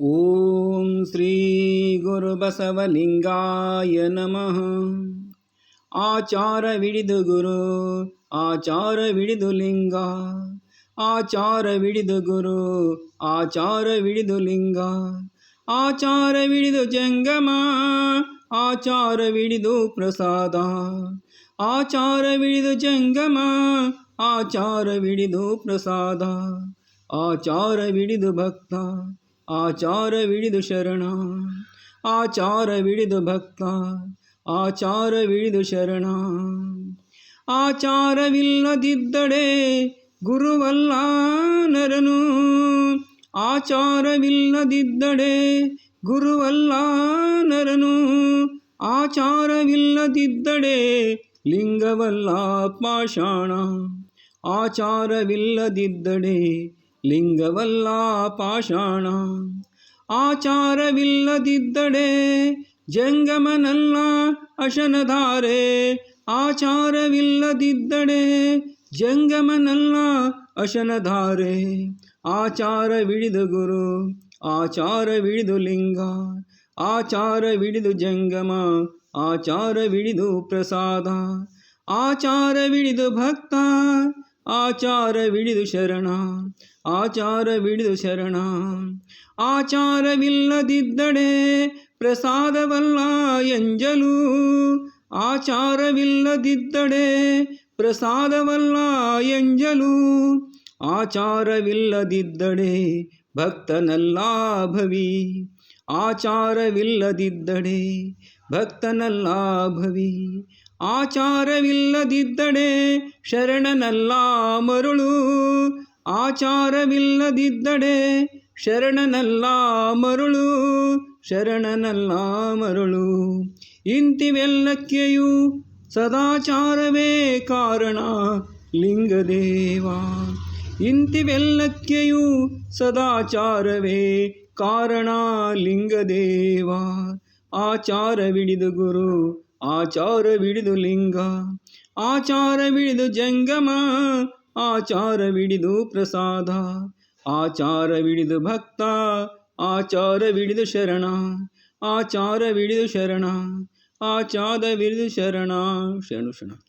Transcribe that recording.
ಓಂ ಶ್ರೀ ಗುರುಬಸವಲಿಂಗಾಯ ನಮಃ ಆಚಾರವಿಡಿದು ಗುರು ಆಚಾರವಿಡಿದು ಲಿಂಗ ಆಚಾರವಿಡಿದು ಗುರು ಆಚಾರವಿಡಿದು ಲಿಂಗ ಆಚಾರವಿಡಿದು ಜಂಗಮ ಆಚಾರವಿಡಿದು ಪ್ರಸಾದ ಆಚಾರವಿಡಿದು ಜಂಗಮ ಆಚಾರವಿಡಿದು ಶರಣಾ ಆಚಾರವಿಳಿದು ಭಕ್ತ ಆಚಾರವಿಡಿದು ಶರಣ. ಆಚಾರವಿಲ್ಲದಿದ್ದಡೆ ಗುರುವಲ್ಲ ನರನು. ಆಚಾರವಿಲ್ಲದಿದ್ದಡೆ ಗುರುವಲ್ಲ ನರನು. ಆಚಾರವಿಲ್ಲದಿದ್ದಡೆ ಲಿಂಗವಲ್ಲ ಪಾಷಾಣ. ಆಚಾರವಿಲ್ಲದಿದ್ದಡೆ ಲಿಂಗವಲ್ಲ ಪಾಷಾಣ. ಆಚಾರವಿಲ್ಲದಿದ್ದಡೆ, ಜಂಗಮನಲ್ಲ ಅಶನಧಾರೆ. ಆಚಾರವಿಲ್ಲದಿದ್ದಡೆ, ಜಂಗಮನಲ್ಲ ಅಶನಧಾರೆ. ಆಚಾರವಿಡಿದು ಗುರು ಆಚಾರವಿಡಿದು ಲಿಂಗ. ಆಚಾರವಿಡಿದು ಜಂಗಮ ಆಚಾರವಿಡಿದು ಪ್ರಸಾದ. ಆಚಾರವಿಡಿದು ಭಕ್ತ ಆಚಾರವಿಡಿದು ಶರಣ. ಆಚಾರವಿಡಿದು ಶರಣ. ಆಚಾರವಿಲ್ಲದಿದ್ದಡೆ ಪ್ರಸಾದವಲ್ಲ ಎಂಜಲು. ಆಚಾರವಿಲ್ಲದಿದ್ದಡೆ ಪ್ರಸಾದವಲ್ಲ ಎಂಜಲು. ಆಚಾರವಿಲ್ಲದಿದ್ದಡೆ ಭಕ್ತನಲ್ಲ ಭವಿ. ಆಚಾರವಿಲ್ಲದಿದ್ದಡೆ ಭಕ್ತನಲ್ಲ ಭವಿ. ಆಚಾರವಿಲ್ಲದಿದ್ದಡೆ ಶರಣನಲ್ಲ ಮರುಳು. ಆಚಾರವಿಲ್ಲದಿದ್ದಡೆ ಶರಣನಲ್ಲ ಮರುಳು ಶರಣನಲ್ಲ ಮರುಳು. ಇಂತಿವೆಲ್ಲಕ್ಕೆಯೂ ಸದಾಚಾರವೇ ಕಾರಣ ಲಿಂಗದೇವ. ಇಂತಿವೆಲ್ಲಕ್ಕೆಯೂ ಸದಾಚಾರವೇ ಕಾರಣ ಲಿಂಗದೇವ. ಆಚಾರವಿಡಿದು ಗುರು, ಆಚಾರವಿಡಿದು ಲಿಂಗ, ಆಚಾರವಿಡಿದು ಜಂಗಮ ಆಚಾರವಿಡಿದು ಪ್ರಸಾದ ಆಚಾರವಿಡಿದು ಭಕ್ತ ಆಚಾರವಿಡಿದು ಶರಣ ಆಚಾರವಿಡಿದು ಶರಣ ಆಚಾರವಿಡಿದು ಶರಣ ಶರಣು ಶರಣ.